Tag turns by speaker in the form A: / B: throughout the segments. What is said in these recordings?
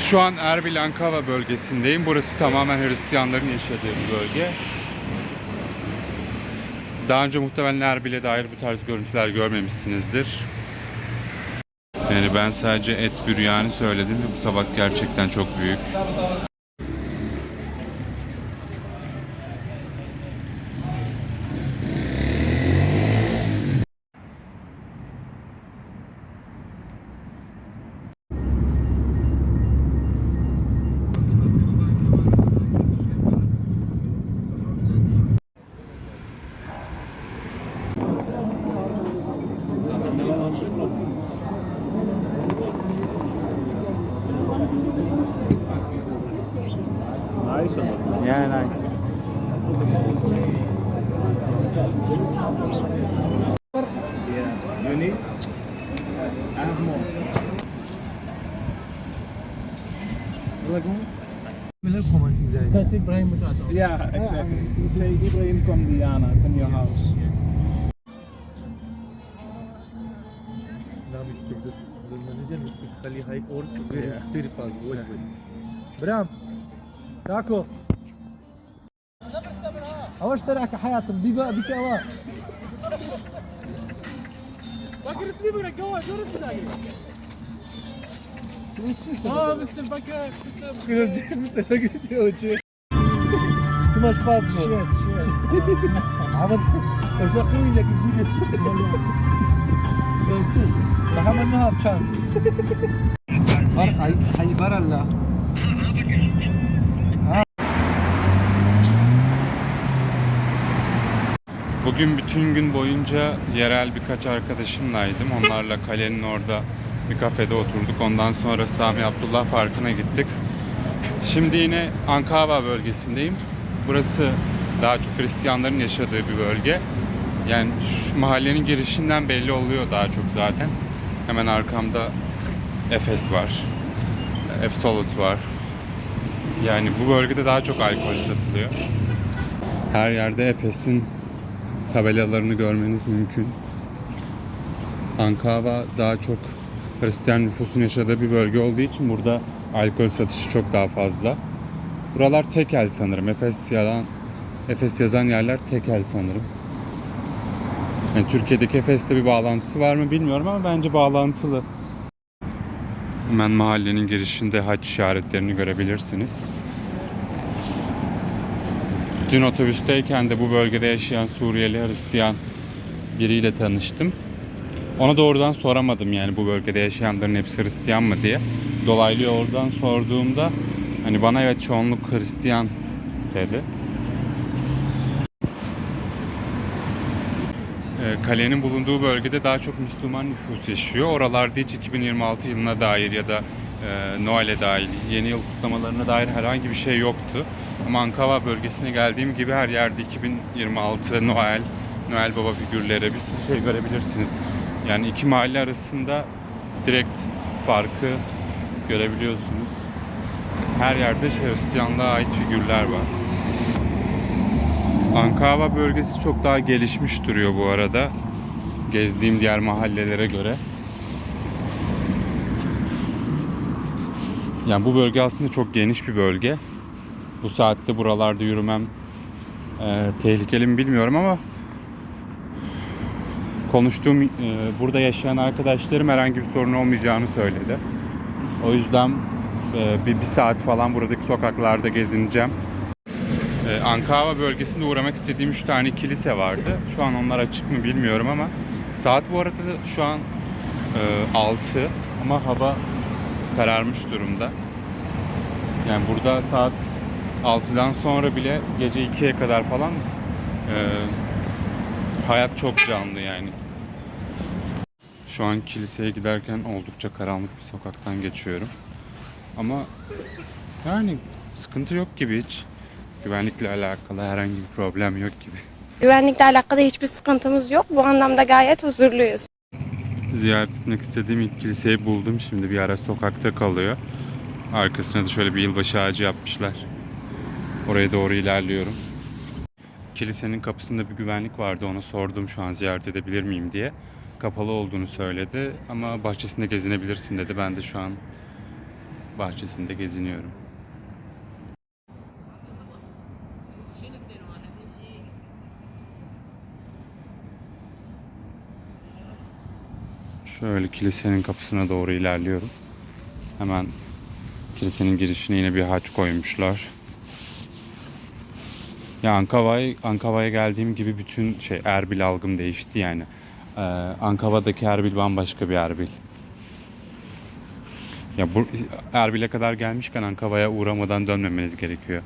A: Şu an Erbil Ankara bölgesindeyim. Burası tamamen Hristiyanların yaşadığı bir bölge. Daha önce muhtemelen Erbil'e dair bu tarz görüntüler görmemişsinizdir. Yani ben sadece et büryani söyledim ve bu tabak gerçekten çok büyük.
B: You say Ibrahim from Diana, from your house.
C: Now we speak this, the manager we speak Khali High Ors very,
B: yeah.
C: very fast, very good. Bram, Rako. أول سرعك حياتي بيبا بك أوا
D: باكر اسمي بنا قوة دور اسمي داقي آه مستر باكر مستر
C: باكر مستر باكر Ты можешь паспорт. Shit, shit. А вот уже хуйня как будет. Bakalım ay ay var
A: Bugün bütün gün boyunca yerel birkaç arkadaşımlaydım. Onlarla kalenin orada bir kafede oturduk. Ondan sonra Sami Abdullah Parkı'na gittik. Şimdi yine Ankara bölgesindeyim. Burası daha çok Hristiyanların yaşadığı bir bölge. Yani şu mahallenin girişinden belli oluyor daha çok zaten. Hemen arkamda Efes var. Absolut var. Yani bu bölgede daha çok alkol satılıyor. Her yerde Efes'in tabelalarını görmeniz mümkün. Ankara daha çok Hristiyan nüfusun yaşadığı bir bölge olduğu için burada alkol satışı çok daha fazla. Buralar tekel sanırım. Efes yazan, Efes yazan yerler tekel sanırım. Yani Türkiye'deki Efes'te bir bağlantısı var mı bilmiyorum ama bence bağlantılı. Hemen mahallenin girişinde haç işaretlerini görebilirsiniz. Dün otobüsteyken de bu bölgede yaşayan Suriyeli Hristiyan biriyle tanıştım. Ona doğrudan soramadım yani bu bölgede yaşayanların hepsi Hristiyan mı diye. Dolaylı yoldan sorduğumda hani bana evet çoğunluk Hristiyan dedi. Ee, Kalenin bulunduğu bölgede daha çok Müslüman nüfus yaşıyor. Oralarda hiç 2026 yılına dair ya da e, Noel'e dair, yeni yıl kutlamalarına dair herhangi bir şey yoktu. Ama Ankara bölgesine geldiğim gibi her yerde 2026 Noel, Noel Baba figürleri bir sürü şey görebilirsiniz. Yani iki mahalle arasında direkt farkı görebiliyorsunuz. Her yerde Hristiyanlığa ait figürler var. Ankara bölgesi çok daha gelişmiş duruyor bu arada. Gezdiğim diğer mahallelere göre. Yani bu bölge aslında çok geniş bir bölge. Bu saatte buralarda yürümem e, tehlikeli mi bilmiyorum ama konuştuğum e, burada yaşayan arkadaşlarım herhangi bir sorun olmayacağını söyledi. O yüzden e, bir, bir saat falan buradaki sokaklarda gezineceğim. Ee, Ankara bölgesinde uğramak istediğim 3 tane kilise vardı. Şu an onlar açık mı bilmiyorum ama saat bu arada da şu an e, 6 ama hava kararmış durumda. Yani burada saat 6'dan sonra bile gece 2'ye kadar falan e, hayat çok canlı yani. Şu an kiliseye giderken oldukça karanlık bir sokaktan geçiyorum. Ama yani sıkıntı yok gibi hiç. Güvenlikle alakalı herhangi bir problem yok gibi.
E: Güvenlikle alakalı hiçbir sıkıntımız yok. Bu anlamda gayet huzurluyuz.
A: Ziyaret etmek istediğim ilk kiliseyi buldum. Şimdi bir ara sokakta kalıyor. Arkasına da şöyle bir yılbaşı ağacı yapmışlar. Oraya doğru ilerliyorum. Kilisenin kapısında bir güvenlik vardı. Ona sordum şu an ziyaret edebilir miyim diye. Kapalı olduğunu söyledi ama bahçesinde gezinebilirsin dedi. Ben de şu an bahçesinde geziniyorum. Şöyle kilisenin kapısına doğru ilerliyorum. Hemen kilisenin girişine yine bir haç koymuşlar. Ya Ankava'ya Ankava'ya geldiğim gibi bütün şey Erbil algım değişti yani. Ee, Ankava'daki Erbil bambaşka bir Erbil. Ya bu Erbil'e kadar gelmişken Ankava'ya uğramadan dönmemeniz gerekiyor.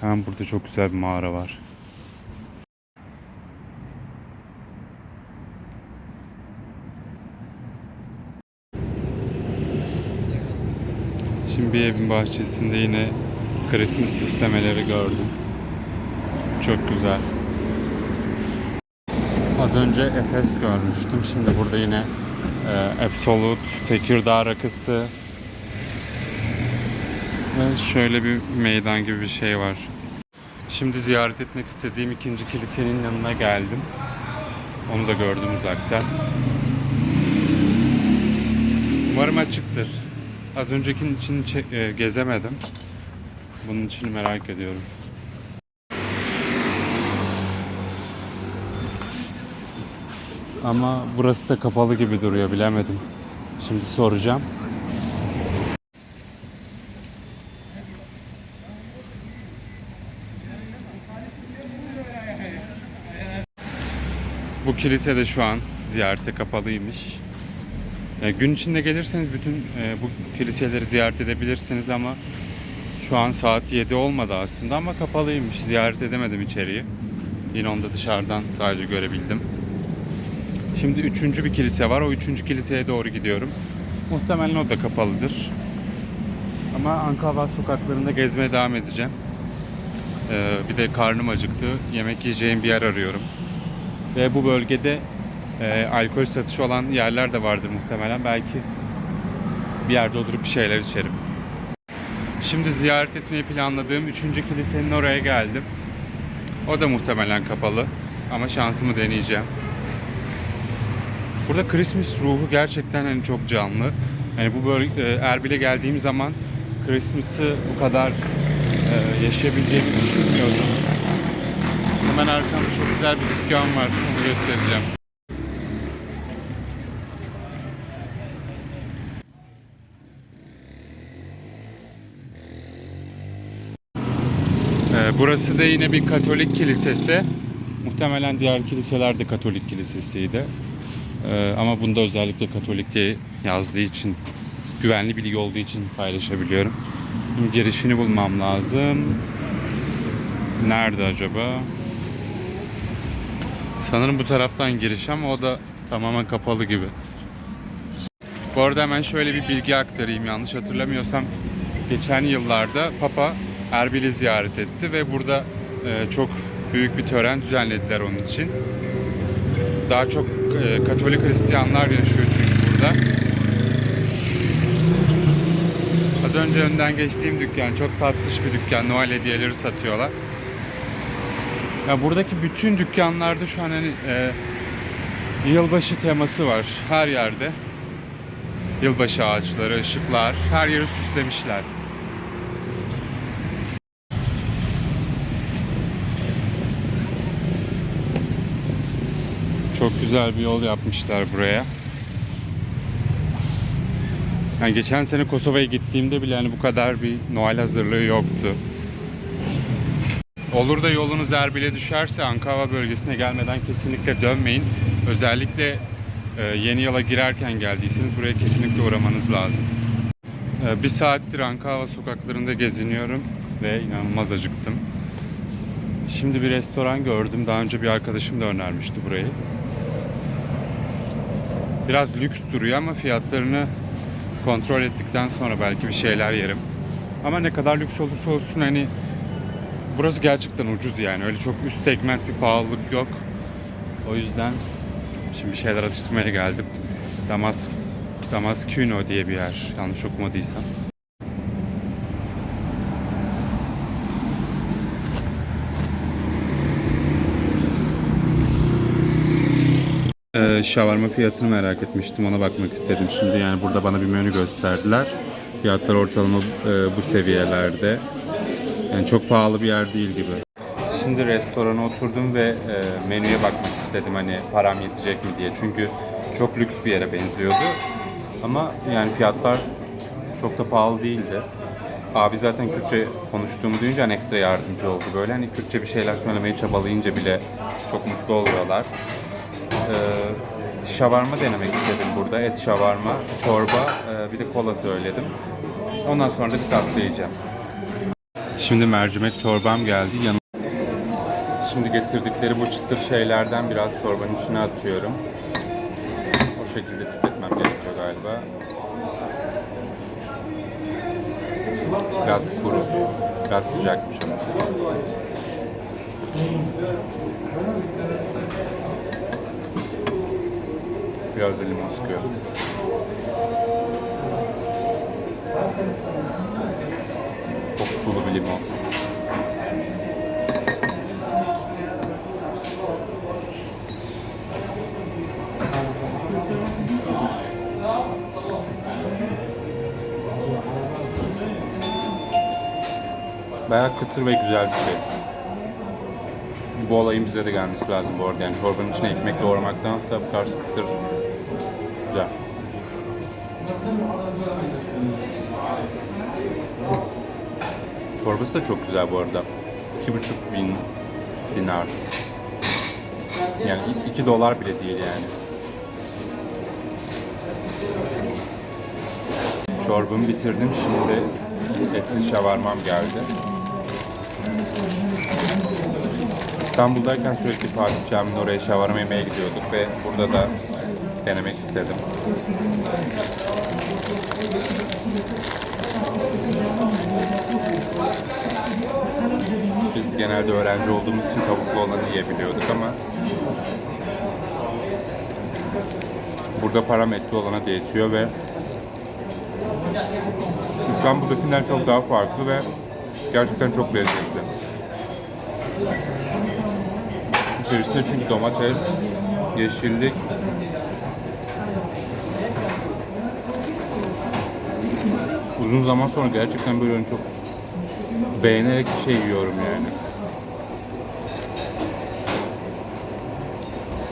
A: Hemen burada çok güzel bir mağara var. Şimdi bir evin bahçesinde yine Christmas süslemeleri gördüm. Çok güzel. Az önce Efes görmüştüm. Şimdi burada yine e, Absolute, Tekirdağ rakısı ve şöyle bir meydan gibi bir şey var. Şimdi ziyaret etmek istediğim ikinci kilisenin yanına geldim. Onu da gördüm uzaktan. Umarım açıktır. Az öncekinin için e, gezemedim. Bunun için merak ediyorum. Ama burası da kapalı gibi duruyor bilemedim. Şimdi soracağım. Bu kilise de şu an ziyarete kapalıymış. E, gün içinde gelirseniz bütün e, bu kiliseleri ziyaret edebilirsiniz ama şu an saat 7 olmadı aslında ama kapalıymış. Ziyaret edemedim içeriği. Yine onu da dışarıdan sadece görebildim. Şimdi üçüncü bir kilise var. O üçüncü kiliseye doğru gidiyorum. Muhtemelen o da kapalıdır. Ama Ankara sokaklarında gezmeye devam edeceğim. Ee, bir de karnım acıktı. Yemek yiyeceğim bir yer arıyorum. Ve bu bölgede e, alkol satışı olan yerler de vardır muhtemelen. Belki bir yerde oturup bir şeyler içerim. Şimdi ziyaret etmeyi planladığım üçüncü kilisenin oraya geldim. O da muhtemelen kapalı. Ama şansımı deneyeceğim. Burada Christmas ruhu gerçekten hani çok canlı. Hani bu böyle e, Erbil'e geldiğim zaman Christmas'ı bu kadar e, yaşayabileceğimi düşünmüyordum. Hemen arkamda çok güzel bir dükkan var. Onu göstereceğim. Ee, Burası da yine bir Katolik kilisesi. Muhtemelen diğer kiliseler de Katolik kilisesiydi. Ee, ama bunda özellikle Katolik yazdığı için, güvenli bilgi olduğu için paylaşabiliyorum. Şimdi girişini bulmam lazım. Nerede acaba? Sanırım bu taraftan giriş ama o da tamamen kapalı gibi. Bu arada hemen şöyle bir bilgi aktarayım yanlış hatırlamıyorsam. Geçen yıllarda Papa Erbil'i ziyaret etti ve burada e, çok büyük bir tören düzenlediler onun için. Daha çok Katolik Hristiyanlar yaşıyor çünkü burada. Az önce önden geçtiğim dükkan çok tatlış bir dükkan. Noel hediyeleri satıyorlar. Ya buradaki bütün dükkanlarda şu an hani e, yılbaşı teması var her yerde. Yılbaşı ağaçları, ışıklar, her yeri süslemişler. Çok güzel bir yol yapmışlar buraya. Yani geçen sene Kosova'ya gittiğimde bile hani bu kadar bir Noel hazırlığı yoktu. Olur da yolunuz Erbil'e düşerse Ankara bölgesine gelmeden kesinlikle dönmeyin. Özellikle e, yeni yıla girerken geldiyseniz buraya kesinlikle uğramanız lazım. E, bir saattir Ankara sokaklarında geziniyorum ve inanılmaz acıktım. Şimdi bir restoran gördüm. Daha önce bir arkadaşım da önermişti burayı. Biraz lüks duruyor ama fiyatlarını kontrol ettikten sonra belki bir şeyler yerim. Ama ne kadar lüks olursa olsun hani burası gerçekten ucuz yani. Öyle çok üst segment bir pahalılık yok. O yüzden şimdi bir şeyler atıştırmaya geldim. Damas Damaskino diye bir yer. Yanlış okumadıysam. Ee, şavarma fiyatını merak etmiştim. Ona bakmak istedim. Şimdi yani burada bana bir menü gösterdiler. Fiyatlar ortalama e, bu seviyelerde. Yani çok pahalı bir yer değil gibi. Şimdi restorana oturdum ve e, menüye bakmak istedim hani param yetecek mi diye. Çünkü çok lüks bir yere benziyordu. Ama yani fiyatlar çok da pahalı değildi. Abi zaten Kürtçe konuştuğumu duyunca hani ekstra yardımcı oldu böyle. Hani Kürtçe bir şeyler söylemeye çabalayınca bile çok mutlu oluyorlar. Ee, şavarma denemek istedim burada. Et şavarma, çorba, e, bir de kola söyledim. Ondan sonra da bir tatlı yiyeceğim. Şimdi mercimek çorbam geldi. Yanı Şimdi getirdikleri bu çıtır şeylerden biraz çorbanın içine atıyorum. O şekilde tüketmem gerekiyor galiba. Biraz kuru, biraz sıcakmış ama. Biraz da limon sıkıyorum. Çok sulu bir limon. Bayağı kıtır ve güzel bir şey. Bu olayın bize de gelmesi lazım bu arada. Yani çorbanın içine ekmek doğramaktansa bu tarz kıtır güzel. Çorbası da çok güzel bu arada. 2,5 bin dinar. Yani 2 dolar bile değil yani. Çorbamı bitirdim. Şimdi etli şavarmam geldi. İstanbul'dayken sürekli Fatih Camii'nin oraya şavarma yemeye gidiyorduk ve burada da denemek istedim. Biz genelde öğrenci olduğumuz için tavuklu olanı yiyebiliyorduk ama burada param etli olana da yetiyor ve İstanbul'dakinden çok daha farklı ve gerçekten çok lezzetli. İçerisinde çünkü domates, yeşillik, uzun zaman sonra gerçekten böyle çok beğenerek şey yiyorum yani.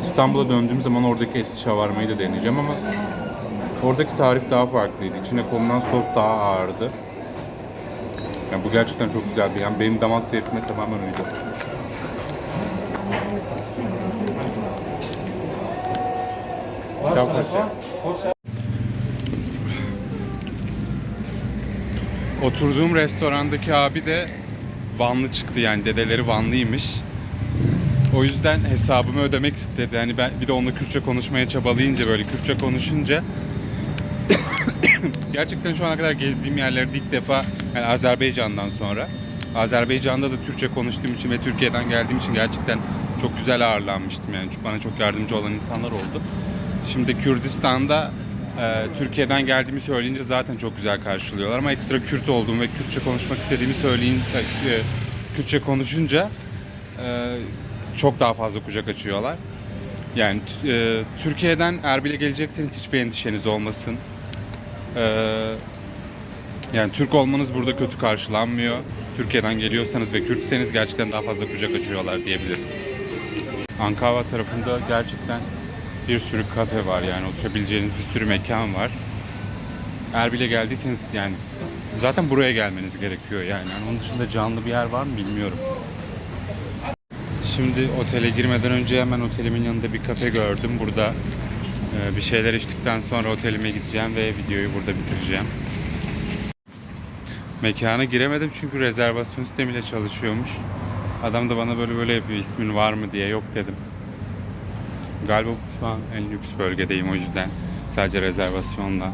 A: İstanbul'a döndüğüm zaman oradaki etli şavarmayı da deneyeceğim ama oradaki tarif daha farklıydı. İçine konulan sos daha ağırdı. Yani bu gerçekten çok güzeldi. Yani benim damak zevkime tamamen uydu. Oturduğum restorandaki abi de Vanlı çıktı yani dedeleri Vanlıymış. O yüzden hesabımı ödemek istedi. Hani ben bir de onunla Kürtçe konuşmaya çabalayınca böyle Kürtçe konuşunca gerçekten şu ana kadar gezdiğim yerlerde ilk defa yani Azerbaycan'dan sonra Azerbaycan'da da Türkçe konuştuğum için ve Türkiye'den geldiğim için gerçekten çok güzel ağırlanmıştım yani bana çok yardımcı olan insanlar oldu. Şimdi Kürdistan'da e, Türkiye'den geldiğimi söyleyince zaten çok güzel karşılıyorlar ama ekstra Kürt olduğum ve Kürtçe konuşmak istediğimi söyleyin e, e, Kürtçe konuşunca e, çok daha fazla kucak açıyorlar. Yani e, Türkiye'den Erbil'e gelecekseniz hiçbir endişeniz olmasın. E, yani Türk olmanız burada kötü karşılanmıyor. Türkiye'den geliyorsanız ve Kürtseniz gerçekten daha fazla kucak açıyorlar diyebilirim. Ankara tarafında gerçekten bir sürü kafe var yani oturabilieceğiniz bir sürü mekan var. Erbil'e geldiyseniz yani zaten buraya gelmeniz gerekiyor yani. yani. Onun dışında canlı bir yer var mı bilmiyorum. Şimdi otele girmeden önce hemen otelimin yanında bir kafe gördüm. Burada e, bir şeyler içtikten sonra otelime gideceğim ve videoyu burada bitireceğim. Mekana giremedim çünkü rezervasyon sistemiyle çalışıyormuş. Adam da bana böyle böyle yapıyor ismin var mı diye yok dedim. Galiba şu an en lüks bölgedeyim o yüzden sadece rezervasyonla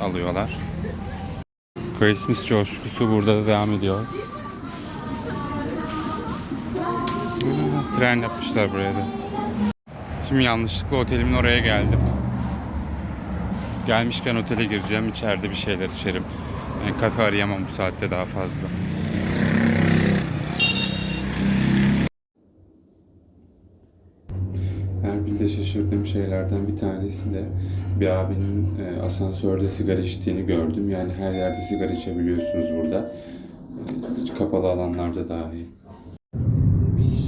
A: alıyorlar. Christmas coşkusu burada da devam ediyor. Tren yapmışlar buraya da. Şimdi yanlışlıkla otelimin oraya geldim. Gelmişken otele gireceğim. içeride bir şeyler içerim. Yani kafe arayamam bu saatte daha fazla. Şekilde şaşırdığım şeylerden bir tanesi de bir abinin e, asansörde sigara içtiğini gördüm. Yani her yerde sigara içebiliyorsunuz burada. E, hiç kapalı alanlarda dahi.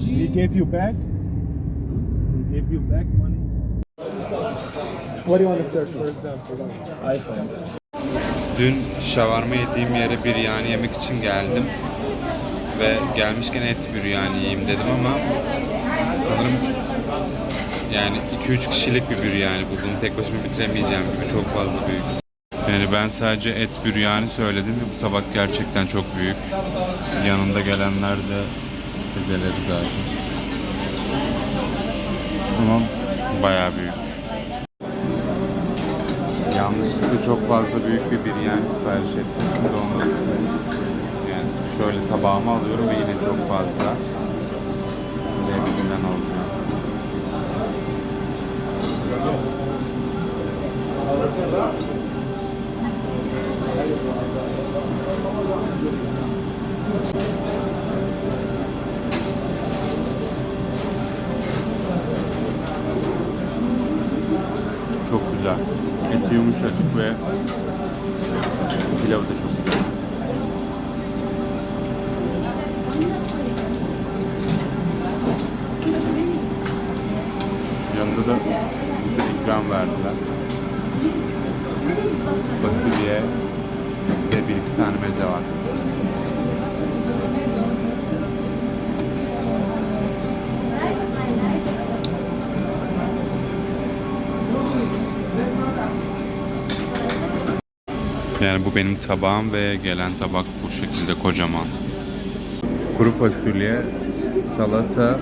B: He gave you back? He gave you back money? What do you want to search for example? iPhone.
A: Dün şavarma yediğim yere biryani yemek için geldim. Ve gelmişken et biryani yiyeyim dedim ama sanırım yani 2-3 kişilik bir biryani buldum. Tek başıma bitiremeyeceğim gibi çok fazla büyük. Yani ben sadece et biryani söyledim ve bu tabak gerçekten çok büyük. Yanında gelenler de bezeleri zaten. Ama bayağı büyük. Yanlışlıkla çok fazla büyük bir biryani sipariş ettim. Şimdi onu yani şöyle tabağıma alıyorum ve yine çok fazla. Ve hepsinden alacağım. Çok güzel. Eti yumuşacık ve pilavı da çok güzel. Yanında da ikram verdiler. Fasulye ve bir iki tane meze var. Yani bu benim tabağım ve gelen tabak bu şekilde kocaman. Kuru fasulye, salata,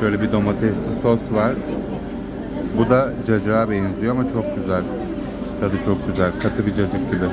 A: şöyle bir domatesli sos var. Bu da cacığa benziyor ama çok güzel. Tadı çok güzel. Katı bir cacık gibi.